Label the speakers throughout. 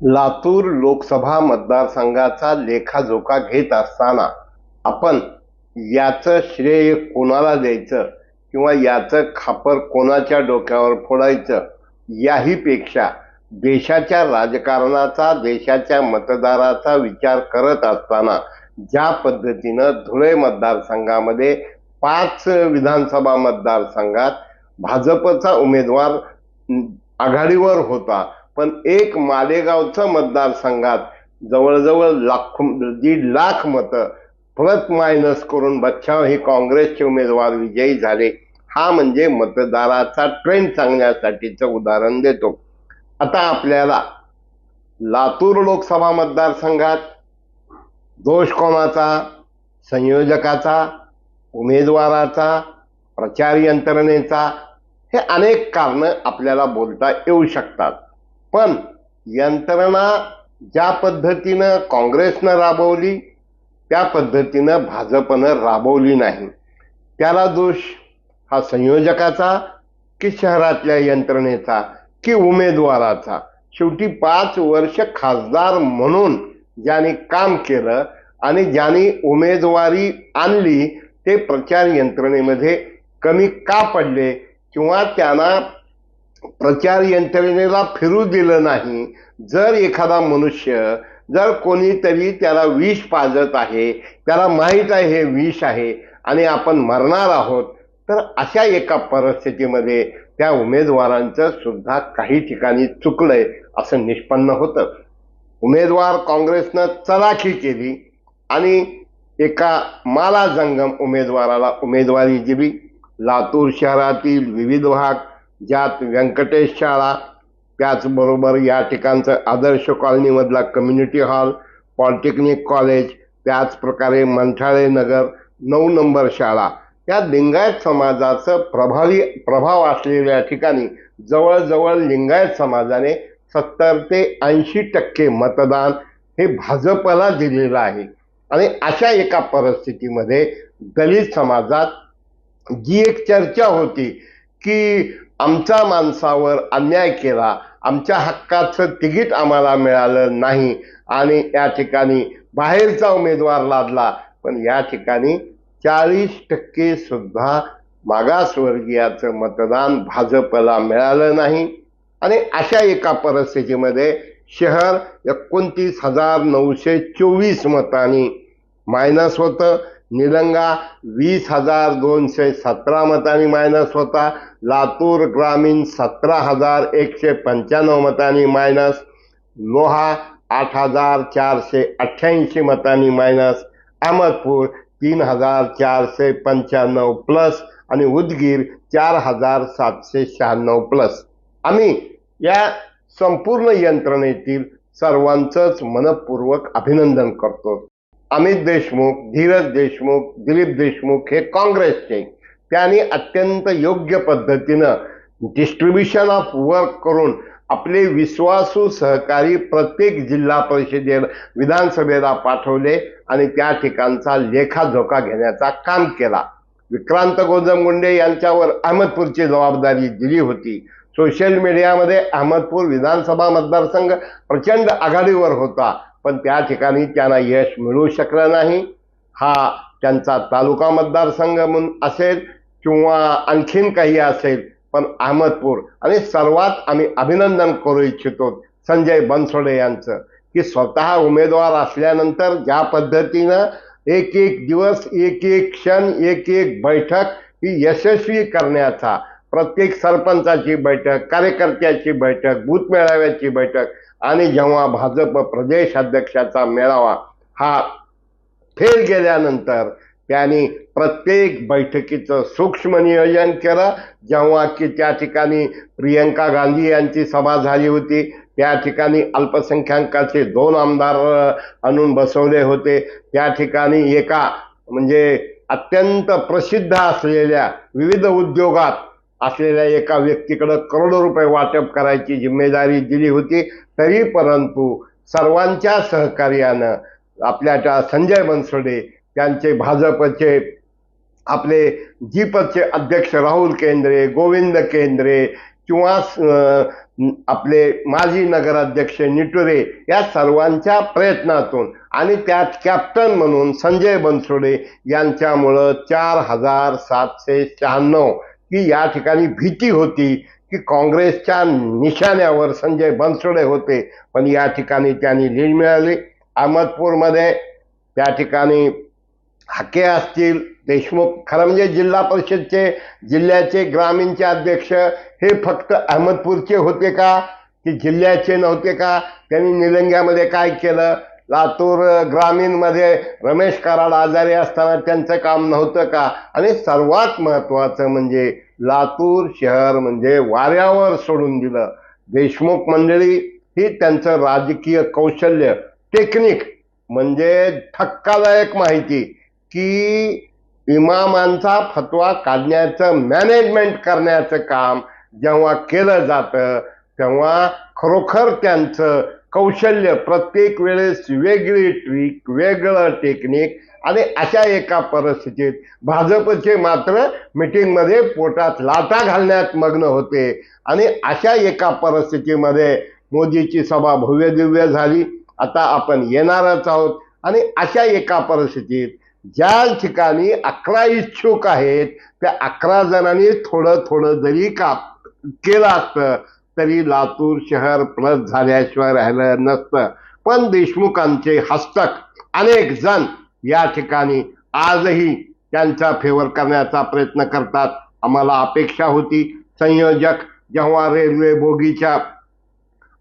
Speaker 1: लातूर लोकसभा मतदारसंघाचा लेखाजोखा घेत असताना आपण याचं श्रेय कोणाला द्यायचं किंवा याचं खापर कोणाच्या डोक्यावर फोडायचं याहीपेक्षा देशाच्या राजकारणाचा देशाच्या मतदाराचा विचार करत असताना ज्या पद्धतीनं धुळे मतदारसंघामध्ये पाच विधानसभा मतदारसंघात भाजपचा उमेदवार आघाडीवर होता पण एक मालेगावचं मतदारसंघात जवळजवळ लाख दीड लाख मतं परत मायनस करून बच्चाव हे काँग्रेसचे उमेदवार विजयी झाले. हा म्हणजे मतदाराचा ट्रेंड सांगण्यासाठीचं उदाहरण देतो. आता आपल्याला लातूर लोकसभा मतदारसंघात दोष कोणाचा संयोजकाचा उमेदवाराचा प्रचार यंत्रणेचा हे अनेक कारणं आपल्याला बोलता येऊ शकतात. पण यंत्रणा ज्या पद्धतीनं काँग्रेसनं राबवली त्या पद्धतीनं भाजपनं राबवली नाही. त्याला दोष हा संयोजकाचा की शहरातल्या यंत्रणेचा की उमेदवाराचा? शेवटी पाच वर्ष खासदार म्हणून ज्यांनी काम केलं आणि ज्यांनी उमेदवारी आणली ते प्रचार यंत्रणेमध्ये कमी का पडले किंवा त्यांना प्रचार यंत्रणेला फिरू दिलं नाही. जर एखादा मनुष्य जर कोणीतरी त्याला विष पाजत आहे त्याला माहीत आहे हे विष आहे आणि आपण मरणार आहोत तर अशा एका परिस्थितीमध्ये त्या उमेदवारांचं सुद्धा काही ठिकाणी चुकलंय असं निष्पन्न होतं. उमेदवार काँग्रेसनं चलाखी केली आणि एका माला जंगम उमेदवाराला उमेदवारी दिली. लातूर शहरातील विविध भाग ज्यात व्यंकटेश शाळा त्याचबरोबर या ठिकाणचं आदर्श कॉलनीमधला कम्युनिटी हॉल पॉलिटेक्निक कॉलेज त्याचप्रकारे मंठाळे नगर नऊ नंबर शाळा. या लिंगायत समाजाचं प्रभावी प्रभाव असलेल्या ठिकाणी जवळजवळ लिंगायत समाजाने सत्तर ते ऐंशी टक्के मतदान हे भाजपला दिलेलं आहे. आणि अशा एका परिस्थितीमध्ये दलित समाजात जी एक चर्चा होती की आमच्या माणसावर अन्याय केला. आमच्या हक्काचं तिकीट आम्हाला मिळालं नाही. आणि या ठिकाणी बाहेरचा उमेदवार लादला. पण या ठिकाणी चाळीस टक्के सुद्धा मागासवर्गीयाचं मतदान भाजपला मिळालं नाही. आणि अशा एका परिस्थितीमध्ये शहर एकोणतीस हजार नऊशे चोवीस मतांनी मायनस होतं. निलंगा वीस हजार दोनशे सतरा मतांनी मायनस होता. लातूर ग्रामीण सतरा हजार एकशे पंच्याण्णव मतांनी मायनस लोहा आठ हजार चारशे अठ्ठ्याऐंशी मतांनी मायनस अहमदपूर तीन हजार चारशे पंच्याण्णव प्लस आणि उदगीर चार हजार सातशे शहाण्णव प्लस आम्ही या संपूर्ण यंत्रणेतील सर्वांचंच मनपूर्वक अभिनंदन करतो. अमित देशमुख धीरज देशमुख दिलीप देशमुख हे काँग्रेसचे. त्यांनी अत्यंत योग्य पद्धतीनं डिस्ट्रीब्युशन ऑफ वर्क करून आपले विश्वासू सहकारी प्रत्येक जिल्हा परिषदेला विधानसभेला पाठवले आणि त्या ठिकाणचा लेखाजोखा घेण्याचा काम केला. विक्रांत गोजमगुंडे यांच्यावर अहमदपूरची जबाबदारी दिली होती. सोशल मीडियामध्ये अहमदपूर विधानसभा मतदारसंघ प्रचंड आघाडीवर होता. पण त्या ठिकाणी त्यांना यश मिळू शकलं नाही. हा त्यांचा तालुका मतदारसंघ म्हणून असेल किंवा आणखीन काही असेल पण अहमदपूर. आणि सर्वात आम्ही अभिनंदन करू इच्छितो संजय बनसोडे यांचं की स्वतः उमेदवार असल्यानंतर ज्या पद्धतीनं एक एक दिवस एक एक क्षण एक एक बैठक ही यशस्वी करण्याचा प्रत्येक सरपंचाची बैठक कार्यकर्त्याची बैठक बूथ मेळाव्याची बैठक आणि जेव्हा भाजप प्रदेश अध्यक्षाचा मेळावा हा फेल गेल्यानंतर त्यांनी प्रत्येक बैठकीचं सूक्ष्म नियोजन केलं. जेव्हा की त्या ठिकाणी प्रियंका गांधी यांची सभा झाली होती. त्या ठिकाणी अल्पसंख्याकाचे दोन आमदार आणून बसवले होते. त्या ठिकाणी एका म्हणजे अत्यंत प्रसिद्ध असलेल्या विविध उद्योगात असलेल्या एका व्यक्तीकडं करोडो रुपये वाटप करायची जिम्मेदारी दिली होती तरी परंतु सर्वांच्या सहकार्यानं आपल्या त्या संजय बनसोडे त्यांचे भाजपचे आपले जीपचे अध्यक्ष राहुल केंद्रे गोविंद केंद्रे किंवा आपले माजी नगराध्यक्ष निटुरे या सर्वांच्या प्रयत्नातून आणि त्यात कॅप्टन म्हणून संजय बनसोडे यांच्यामुळं चार हजार सातशे शहाण्णव की या ठिकाणी भीती होती की काँग्रेसच्या निशाण्यावर संजय बनसोडे होते. पण या ठिकाणी त्यांनी लीड मिळाली अहमदपूरमध्ये त्या ठिकाणी हाके असतील. देशमुख खरं म्हणजे जिल्हा परिषदचे जिल्ह्याचे ग्रामीणचे अध्यक्ष हे फक्त अहमदपूरचे होते का? की जिल्ह्याचे नव्हते का? त्यांनी निलंग्यामध्ये काय केलं? लातूर ग्रामीणमध्ये रमेश कराड आजारी असताना त्यांचं काम नव्हतं का? आणि सर्वात महत्त्वाचं म्हणजे लातूर शहर म्हणजे वाऱ्यावर सोडून दिलं. देशमुख मंडळी ही त्यांचं राजकीय कौशल्य टेक्निक म्हणजे थक्कादायक माहिती की इमामांचा फतवा काढण्याचं मॅनेजमेंट करण्याचं काम जेव्हा केलं जातं तेव्हा खरोखर त्यांचं कौशल्य प्रत्येक वेळेस वेगळी ट्रिक वेगळं टेक्निक आणि अशा एका परिस्थितीत भाजपचे मात्र मिटिंगमध्ये पोटात लाटा घालण्यात मग्न होते. आणि अशा एका परिस्थितीमध्ये मोदीची सभा भव्य दिव्य झाली. आता आपण येणारच आहोत. आणि अशा एका परिस्थितीत ज्या ठिकाणी अकरा इच्छुक आहेत त्या अकरा जणांनी थोडं थोडं जरी का केलं असतं तरी लातूर शहर प्लस झाल्याशिवाय राहिलं नसतं. पण देशमुखांचे हस्तक अनेक जण या ठिकाणी आजही त्यांचा फेवर करण्याचा प्रयत्न करतात. आम्हाला अपेक्षा होती. संयोजक जेव्हा रेल्वे बोगीच्या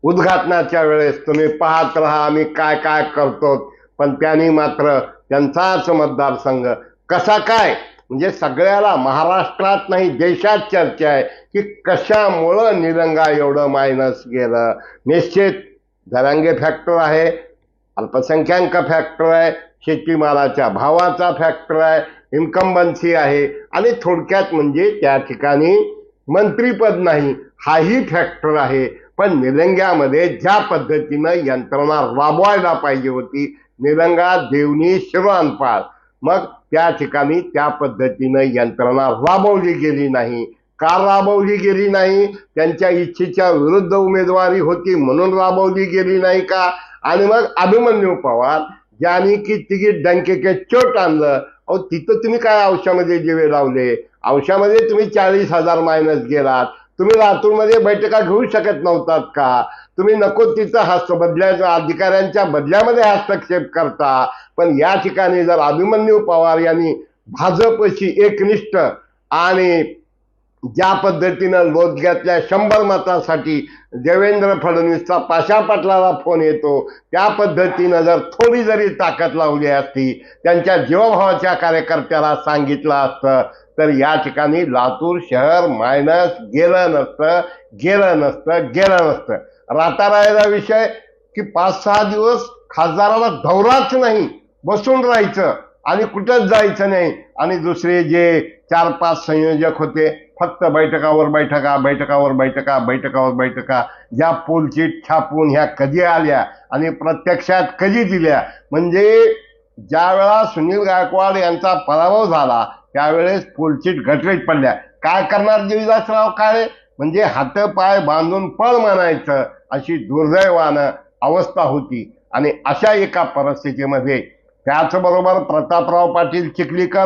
Speaker 1: उद्घाटनाच्या वेळेस तुम्ही पाहत राहा आम्ही काय काय करतो. पण त्यांनी मात्र त्यांचाच मतदारसंघ कसा काय म्हणजे सगळ्याला महाराष्ट्रात नाही देशात चर्चा आहे की कशामुळं निलंगा एवढं मायनस गेलं. निश्चित धरांगे फॅक्टर आहे अल्पसंख्याक फॅक्टर आहे शेतीमालाच्या भावाचा फॅक्टर आहे इन्कम्बन्सी आहे. आणि थोडक्यात म्हणजे त्या ठिकाणी मंत्रीपद नाही हाही फॅक्टर आहे. पण निलंग्यामध्ये ज्या पद्धतीनं यंत्रणा राबवायला पाहिजे होती निलंगा देवणी शिरवानपाळ मग त्या ठिकाणी त्या पद्धतीनं यंत्रणा राबवली गेली नाही. का राबवली गेली नाही? त्यांच्या इच्छेच्या विरुद्ध उमेदवारी होती म्हणून राबवली गेली नाही का? आणि मग अभिमन्यू पवार ज्यांनी की तिकीट डंकेके चोट आणलं. अहो तिथं तुम्ही काय औषधामध्ये दिवे लावले? औषधामध्ये तुम्ही चाळीस हजार मायनस गेलात. तुम्ही लातूरमध्ये बैठका घेऊ शकत नव्हतात का? तुम्ही नको तिचं हस्त बदल्या अधिकाऱ्यांच्या बदल्यामध्ये हस्तक्षेप करता. पण या ठिकाणी जर अभिमन्यू पवार यांनी भाजपशी एकनिष्ठ आणि ज्या पद्धतीनं लोदग्यातल्या शंभर मतासाठी देवेंद्र फडणवीसचा पाशा पाटलाला फोन येतो त्या पद्धतीनं जर थोडी जरी ताकद लावली असती त्यांच्या जीवभावाच्या कार्यकर्त्याला सांगितलं असतं तर या ठिकाणी लातूर शहर मायनस गेलं नसतं गेलं नसतं गेलं नसतं. रातारायला विषय की पाच सहा दिवस खासदाराला दौराच नाही बसून राहायचं. आणि कुठंच जायचं नाही. आणि दुसरे जे चार पाच संयोजक होते फक्त बैठकावर बैठका बैठकावर बैठका बैठकावर बैठका ज्या पोलची छापून ह्या कधी आल्या आणि प्रत्यक्षात कधी दिल्या. म्हणजे ज्यावेळा सुनील गायकवाड यांचा पराभव झाला त्यावेळेस पोलचीट घटरीत पडल्या. काय करणार देवीदासराव काळे? म्हणजे हात पाय बांधून पळ मानायचं अशी दुर्दैवानं अवस्था होती. आणि अशा एका परिस्थितीमध्ये त्याचबरोबर प्रतापराव पाटील चिखलीकर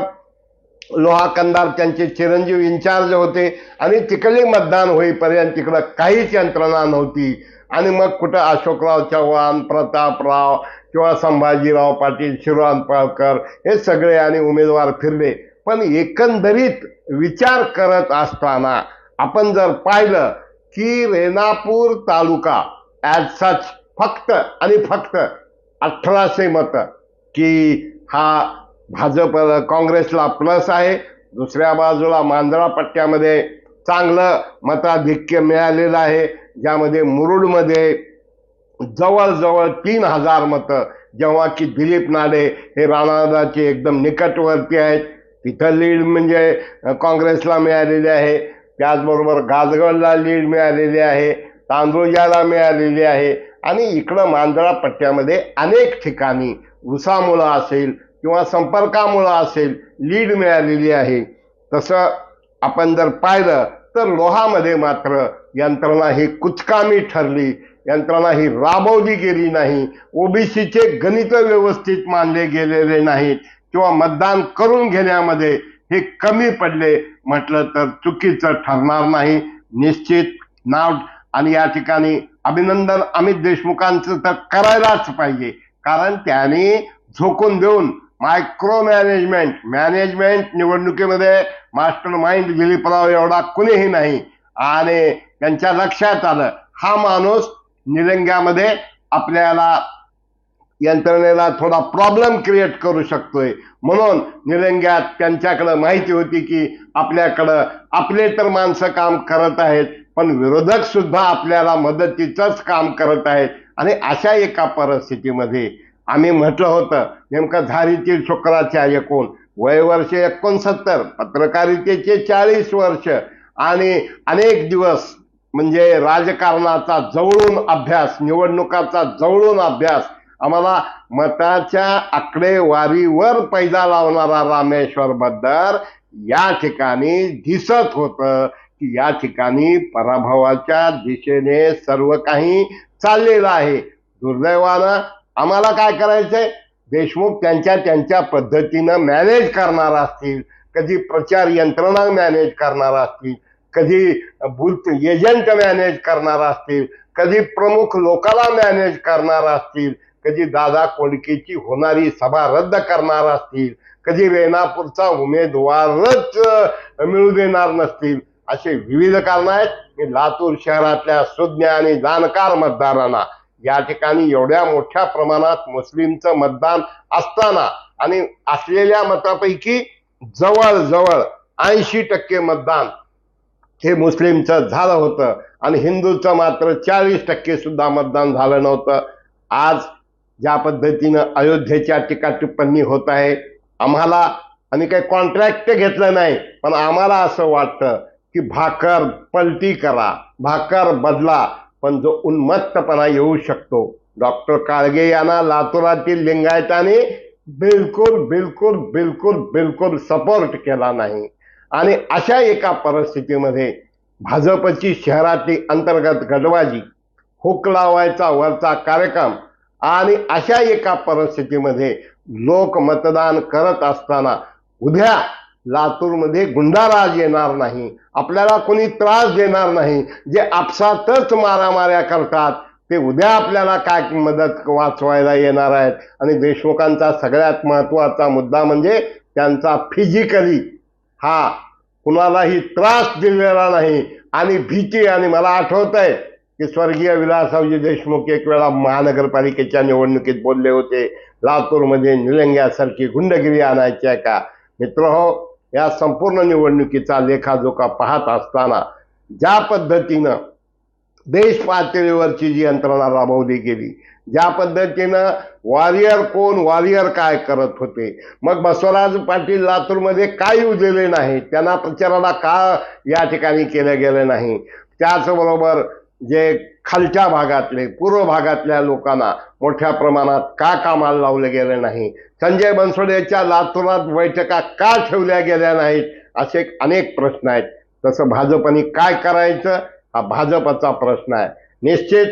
Speaker 1: लोहा कंदार त्यांचे चिरंजीव इन्चार्ज होते. आणि तिकडे मतदान होईपर्यंत तिकडं काहीच यंत्रणा नव्हती. आणि मग कुठं अशोकराव चव्हाण प्रतापराव किंवा संभाजीराव पाटील शिवराम पाळकर हे सगळे आणि उमेदवार फिरले. पण एकंदरीत विचार करत असताना आपण जर पाहिलं की रेणापूर तालुका ॲज सच फक्त आणि फक्त अठराशे मतं की हा भाजप काँग्रेसला प्लस आहे. दुसऱ्या बाजूला मांजरा पट्ट्यामध्ये चांगलं मताधिक्य मिळालेलं आहे. ज्यामध्ये मुरुडमध्ये जवळजवळ तीन हजार मतं जेव्हा की दिलीप नाडे हे राणादाचे एकदम निकटवर्ती आहेत. तिथं लीड म्हणजे काँग्रेसला मिळालेली आहे. त्याचबरोबर गाजगडला लीड मिळालेली आहे. तांदुळजाला मिळालेली आहे. आणि इकडं मांजरा पट्ट्यामध्ये अनेक ठिकाणी उसामुळं असेल किंवा संपर्कामुळं असेल लीड मिळालेली आहे. तसं आपण जर पाहिलं तर लोहामध्ये मात्र यंत्रणा ही कुचकामी ठरली. यंत्रणा ही राबवली गेली नाही. ओबीसीचे गणित व्यवस्थित मानले गेलेले नाहीत किंवा मतदान करून घेण्यामध्ये हे कमी पडले. म्हटलं तर चुकीचं ठरणार नाही. निश्चित नाव आणि या ठिकाणी अभिनंदन अमित देशमुखांचं तर करायलाच पाहिजे. कारण त्याने झोकून देऊन मायक्रो मॅनेजमेंट मॅनेजमेंट निवडणुकीमध्ये मास्टर माइंड दिलीपराव एवढा कुणीही नाही. आणि त्यांच्या लक्षात आलं हा माणूस निलंग्यामध्ये आपल्याला यंत्रणेला थोडा प्रॉब्लेम क्रिएट करू शकतोय. म्हणून निलंग्यात त्यांच्याकडं माहिती होती की आपल्याकडं आपले तर माणसं काम करत आहेत पण विरोधक सुद्धा आपल्याला मदतीचंच काम करत आहेत आणि अशा एका परिस्थितीमध्ये आम्ही म्हटलं होतं नेमकं झारीतील शुक्राच्या एकूण वय वर्ष एकोणसत्तर पत्रकारितेचे चाळीस वर्ष आणि अनेक दिवस म्हणजे राजकारणाचा जवळून अभ्यास निवडणुकाचा जवळून अभ्यास आम्हाला मताच्या आकडेवारीवर पैदा लावणारा रामेश्वर बद्दल या ठिकाणी दिसत होतं. की या ठिकाणी पराभवाच्या दिशेने सर्व काही चाललेलं आहे. दुर्दैवानं आम्हाला काय करायचंय? देशमुख त्यांच्या त्यांच्या पद्धतीनं मॅनेज करणार असतील. कधी प्रचार यंत्रणा मॅनेज करणार असतील. कधी बुथ एजंट मॅनेज करणार असतील. कधी प्रमुख लोकाला मॅनेज करणार असतील. कधी दादा कोडकेची होणारी सभा रद्द करणार असतील. कधी रेणापूरचा उमेदवारच मिळू देणार नसतील. असे विविध कारण आहेत मी लातूर शहरातल्या सुज्ञ आणि जाणकार मतदारांना या ठिकाणी एवढ्या मोठ्या प्रमाणात मुस्लिमचं मतदान असताना आणि असलेल्या मतापैकी जवळजवळ ऐंशी टक्के मतदान हे मुस्लिमचं झालं होतं आणि हिंदूचं मात्र चाळीस टक्के सुद्धा मतदान झालं नव्हतं. आज ज्या पद्धतीनं अयोध्येच्या टीका टिप्पणी होत आहे आम्हाला आणि काही कॉन्ट्रॅक्ट घेतलं नाही पण आम्हाला असं वाटतं की भाकर पलटी करा भाकर बदला पण जो उन्मत्तपणा येऊ शकतो. डॉक्टर काळगे यांना लातूरातील लिंगायताने बिलकुल बिलकुल बिलकुल बिलकुल सपोर्ट केला नाही. आणि अशा एका परिस्थितीमध्ये भाजपची शहरातली अंतर्गत गडबाजी हुक लावायचा वरचा कार्यक्रम आणि अशा एका परिस्थितीमध्ये लोक मतदान करत असताना उद्या लातूरमध्ये गुंडाराज येणार नाही आपल्याला कोणी त्रास देणार नाही जे आपसातच मारामाऱ्या करतात ते उद्या आपल्याला काय मदत वाचवायला येणार आहेत. आणि देशमुखांचा सगळ्यात महत्त्वाचा मुद्दा म्हणजे त्यांचा फिजिकली हा कुणालाही त्रास दिलेला नाही. आणि भीती आणि मला आठवत आहे की स्वर्गीय विलासरावजी देशमुख एक वेळा महानगरपालिकेच्या निवडणुकीत बोलले होते लातूरमध्ये निलंग्यासारखी गुंडगिरी आणायची आहे का? मित्र हो या संपूर्ण निवडणुकीचा लेखाजोखा पाहत असताना ज्या पद्धतीनं देश पातळीवरची जी यंत्रणा राबवली गेली ज्या पद्धतीनं वॉरियर कोण वॉरियर काय करत होते मग बसवराज पाटील लातूरमध्ये काय उजलेले नाही त्यांना प्रचाराला का या ठिकाणी केलं गेलं नाही त्याचबरोबर जे खालच्या भागातले पूर्व भागातल्या लोकांना मोठ्या प्रमाणात का कामाला लावलं गेलं नाही? संजय बनसोडेच्या लातूरात बैठका का ठेवल्या गेल्या नाहीत? असे अनेक प्रश्न आहेत. तसं भाजपने काय करायचं? हा भाजपचा प्रश्न आहे. निश्चित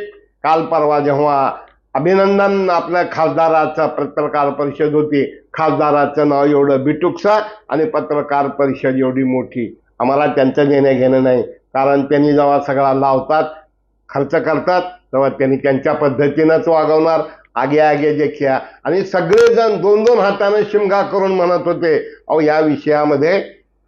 Speaker 1: काल परवा जेव्हा अभिनंदन आपल्या खासदाराचा पत्रकार परिषद होती खासदाराचं नाव एवढं बिटुकसा आणि पत्रकार परिषद एवढी मोठी. आम्हाला त्यांचं देणं घेणं नाही. कारण त्यांनी जेव्हा सगळा लावतात खर्च करतात तेव्हा त्यांनी त्यांच्या पद्धतीनंच वागवणार. आगे आगे देखील. आणि सगळेजण दोन दोन हाताने शिमगा करून म्हणत होते अहो या विषयामध्ये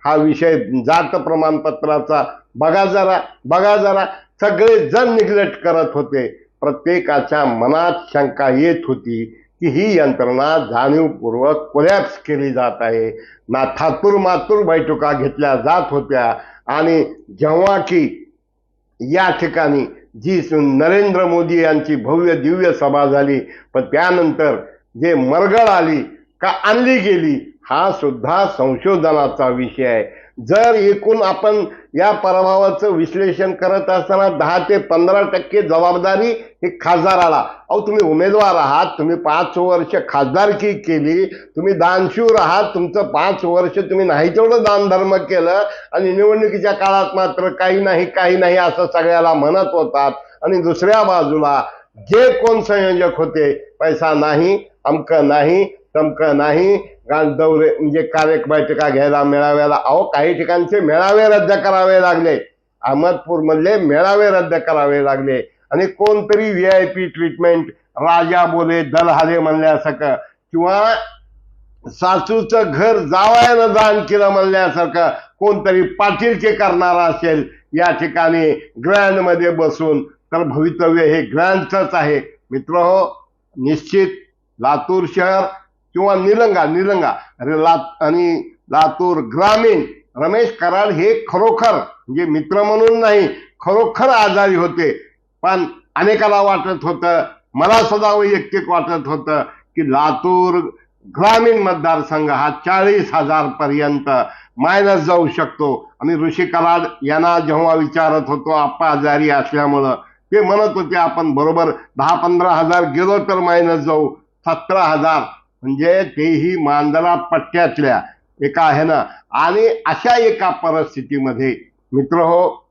Speaker 1: हा विषय जात प्रमाणपत्राचा बघा जरा बघा जरा. सगळेजण निग्लेक्ट करत होते. प्रत्येकाच्या मनात शंका येत होती की ही यंत्रणा जाणीवपूर्वक कोलॅप्स केली जात आहे. ना थातूर मातूर बैठका घेतल्या जात होत्या. आणि जेव्हा की या ठिकाणी जी सु- नरेंद्र मोदी यांची भव्य दिव्य सभा झाली पण त्यानंतर जे मरगळ आली का आणली गेली हा सुद्धा संशोधनाचा विषय आहे. जर एकूण आपण या पराभवाचं विश्लेषण करत असताना दहा ते पंधरा टक्के जबाबदारी ही खासदाराला अहो तुम्ही उमेदवार आहात तुम्ही पाच वर्ष खासदारकी केली तुम्ही दानशूर आहात तुमचं पाच वर्ष तुम्ही नाही तेवढं दानधर्म केलं आणि निवडणुकीच्या काळात मात्र काही नाही काही नाही असं सगळ्याला म्हणत होतात. आणि दुसऱ्या बाजूला जे कोण संयोजक होते पैसा नाही अमकं नाही तमकं नाही दौरे म्हणजे कार्य बैठका घ्यायला मेळाव्याला. अहो काही ठिकाणचे मेळावे रद्द करावे लागले. अहमदपूरमधले मेळावे रद्द करावे लागले. आणि कोणतरी व्ही आय पी ट्रीटमेंट राजा बोले दलहाले म्हणल्यासारखं किंवा सासूचं घर जावयानं दान केलं म्हणल्यासारखं कोणतरी पाटीलके करणारा असेल या ठिकाणी ग्रँडमध्ये बसून. तर भवितव्य हे ग्रँडचंच आहे. मित्र हो निश्चित लातूर शहर किंवा निलंगा निलंगा. अरे लात आणि लातूर ग्रामीण रमेश कराड हे खरोखर म्हणजे मित्र म्हणून नाही खरोखर आजारी होते. पण अनेकाला वाटत होतं मला सुद्धा वैयक्तिक वाटत होतं की लातूर ग्रामीण मतदारसंघ हा चाळीस हजार पर्यंत मायनस जाऊ शकतो. आणि ऋषी कराड यांना जेव्हा विचारत होतो आप्पा आजारी असल्यामुळं ते म्हणत होते आपण बरोबर दहा पंधरा हजार गेलो तर मायनस जाऊ सतरा हजार म्हणजे तेही मांजरा पट्ट्यातल्या एका आहे ना. आणि अशा एका परिस्थितीमध्ये मित्र हो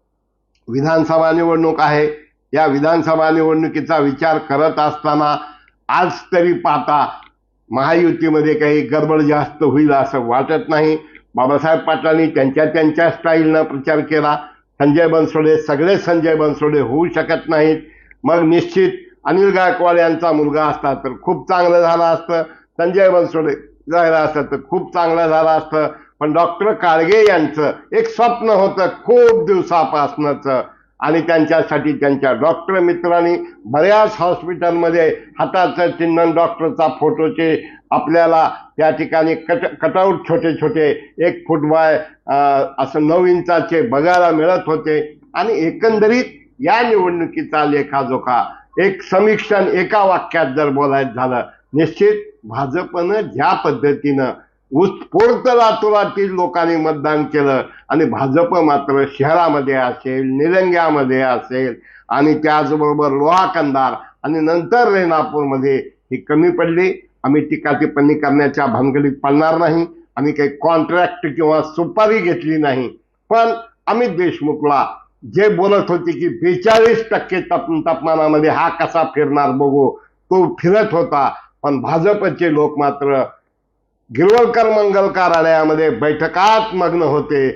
Speaker 1: विधानसभा निवडणूक आहे. या विधानसभा निवडणुकीचा विचार करत असताना आज तरी पाहता महायुतीमध्ये काही गडबड जास्त होईल असं वाटत नाही. बाबासाहेब पाटलांनी त्यांच्या त्यांच्या स्टाईलनं प्रचार केला. संजय बनसोडे सगळे संजय बनसोडे होऊ शकत नाहीत. मग निश्चित अनिल गायकवाड यांचा मुलगा असता तर खूप चांगलं झालं असतं. संजय बनसोडे झालं असतं तर खूप चांगलं झालं असतं. पण डॉक्टर काळगे यांचं एक स्वप्न होतं खूप दिवसापासनंच. आणि त्यांच्यासाठी त्यांच्या डॉक्टर मित्रांनी बऱ्याच हॉस्पिटलमध्ये हाताचं चिन्ह डॉक्टरचा फोटोचे आपल्याला त्या ठिकाणी कट कटआउट छोटे छोटे एक फूट बाय असं नऊ इंचाचे बघायला मिळत होते. आणि एकंदरीत या निवडणुकीचा लेखाजोखा एक समीक्षण एका वाक्यात जर बोलायचं झालं निश्चित भाजपनं ज्या पद्धतीनं उत्स्फूर्त लातुरातील लोकांनी मतदान केलं आणि भाजप मात्र शहरामध्ये असेल निलंग्यामध्ये असेल आणि त्याचबरोबर लोहा कंदार आणि नंतर रेणापूरमध्ये ही कमी पडली. आम्ही टीका टिप्पणी करण्याच्या भानगडीत पडणार नाही. आम्ही काही कॉन्ट्रॅक्ट किंवा सुपारी घेतली नाही. पण अमित देशमुखला जे बोलत होते की बेचाळीस टक्के तप तापमानामध्ये हा कसा फिरणार बघू तो फिरत होता. पण भाजपचे लोक मात्र गिरवळकर मंगल कार्यालयामध्ये बैठकात मग्न होते.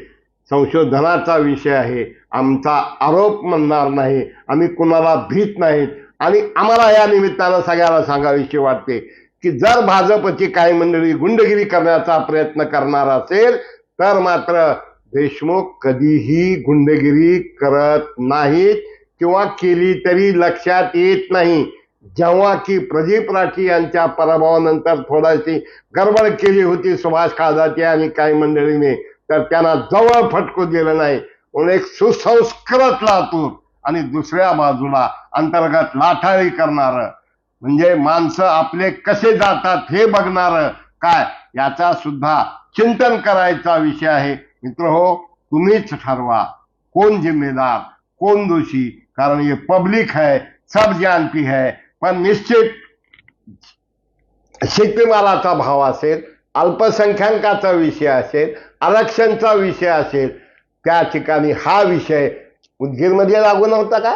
Speaker 1: संशोधनाचा विषय आहे. आमचा आरोप म्हणणार नाही. आम्ही कुणाला भीत नाहीत. आणि आम्हाला या निमित्तानं सगळ्याला सांगावीशी वाटते की जर भाजपची काही मंडळी गुंडगिरी करण्याचा प्रयत्न करणार असेल तर मात्र देशमुख कधीही गुंडगिरी करत नाहीत किंवा केली तरी लक्षात येत नाही. जेव्हा की प्रदीप राठी यांच्या पराभवानंतर थोडीशी गडबड केली होती सुभाष खाजाते आणि काही मंडळीने तर त्यांना जवळ फटकू दिलं नाही. म्हणून एक सुसंस्कृत लातूर आणि दुसऱ्या बाजूला अंतर्गत लाठाळी करणार. म्हणजे माणसं आपले कसे जातात हे बघणार काय याचा सुद्धा चिंतन करायचा विषय आहे. मित्र हो तुम्हीच ठरवा कोण जिम्मेदार कोण दोषी. कारण हे पब्लिक है सब जानती है. पण निश्चित शेतीमालाचा भाव असेल अल्पसंख्याकाचा विषय असेल आरक्षणचा विषय असेल त्या ठिकाणी हा विषय उदगीरमध्ये लागू नव्हता का?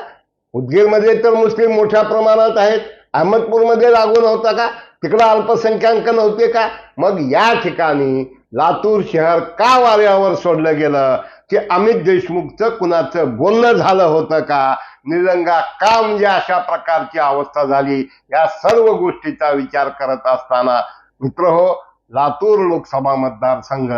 Speaker 1: उदगीरमध्ये तर मुस्लिम मोठ्या प्रमाणात आहेत अहमदपूरमध्ये लागू नव्हता का? तिकडं अल्पसंख्याक नव्हते का? मग या ठिकाणी लातूर शहर का वाऱ्यावर सोडलं गेलं? की अमित देशमुखचं कुणाचं बोलणं झालं होतं का? निलंगा का म्हणजे अशा प्रकारची अवस्था झाली? या सर्व गोष्टीचा विचार करत असताना मित्र हो लातूर लोकसभा मतदारसंघ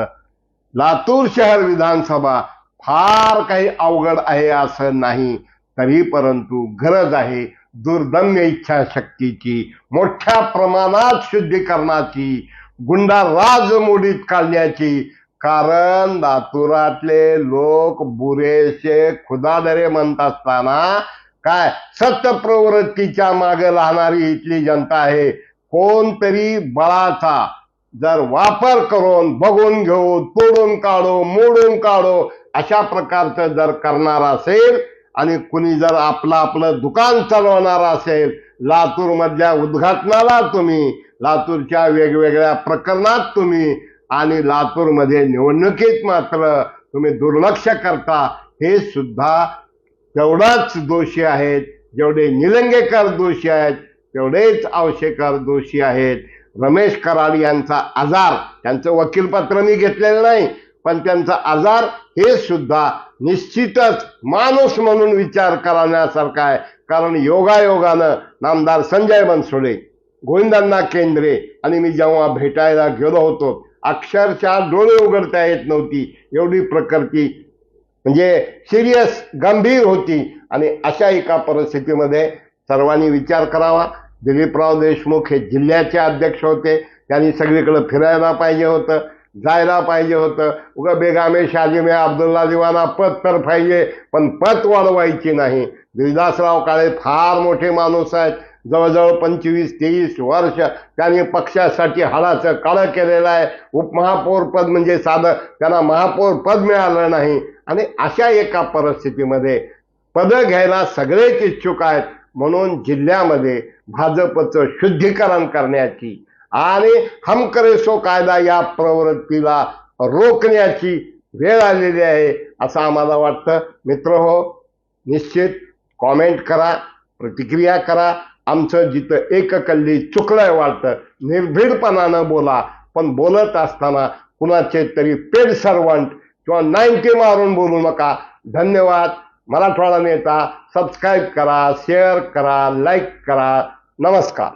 Speaker 1: लातूर शहर विधानसभा फार काही अवघड आहे असं नाही तरी परंतु गरज आहे. दुर्दम्य इच्छाशक्तीची मोठ्या प्रमाणात शुद्धीकरणाची गुंडा राज मोडीत काढण्याची. कारण लातुरातले लोक बुरेशे खुदादरे म्हणत असताना काय? सत्य प्रवृत्तीच्या मागे राहणारी इथली जनता आहे. कोणतरी बळाचा जर वापर करून बघून घेऊ तोडून काढू मोडून काढू अशा प्रकारचं जर करणार असेल आणि कुणी जर आपलं आपलं दुकान चालवणार असेल लातूरमधल्या उद्घाटनाला तुम्ही लातूरच्या वेगवेगळ्या प्रकरणात तुम्ही आणि लातूरमध्ये निवडणुकीत मात्र तुम्ही दुर्लक्ष करता हे सुद्धा तेवढाच दोषी आहेत जेवढे निलंगेकर दोषी आहेत तेवढेच आवशेकर दोषी आहेत. रमेश कराड यांचा आजार त्यांचं वकीलपत्र मी घेतलेलं नाही. पण त्यांचा आजार हे सुद्धा निश्चितच माणूस म्हणून विचार करण्यासारखा आहे. कारण योगायोगानं नामदार संजय बनसोडे गोविंदांना केंद्रे आणि मी जेव्हा भेटायला गेलो होतो अक्षरशः डोळे उघडता येत नव्हती. एवढी प्रकृती म्हणजे सिरियस गंभीर होती. आणि अशा एका परिस्थितीमध्ये सर्वांनी विचार करावा. दिलीपराव देशमुख हे जिल्ह्याचे अध्यक्ष होते. त्यांनी सगळीकडे फिरायला पाहिजे होतं. जायला पाहिजे होतं. उगा बेगामे शाजिमे अब्दुल्ला दिवाना पद तर पाहिजे पण पद वाढवायची नाही. देवीदासराव काळे फार मोठे माणूस आहेत. जवळजवळ पंचवीस तेवीस वर्ष त्यांनी पक्षासाठी हाडाचं काळं केलेलं आहे. उपमहापौर पद म्हणजे साधं त्यांना महापौर पद मिळालं नाही. आणि अशा एका परिस्थितीमध्ये पदं घ्यायला सगळेच इच्छुक आहेत. म्हणून जिल्ह्यामध्ये भाजपचं शुद्धीकरण करण्याची आणि हम कायदा या प्रवृत्तीला रोखण्याची वेळ आलेली आहे असं आम्हाला वाटतं. मित्र हो निश्चित कॉमेंट करा प्रतिक्रिया करा. आमचं जिथं एककल्ली चुकलंय वाटतं निर्भीडपणानं बोला पण बोलत असताना कुणाचे तरी पेड सर्वंट किंवा नाईन्टी मारून बोलू नका. धन्यवाद. मराठवाडा नेता सबस्क्राईब करा शेअर करा लाईक करा. नमस्कार.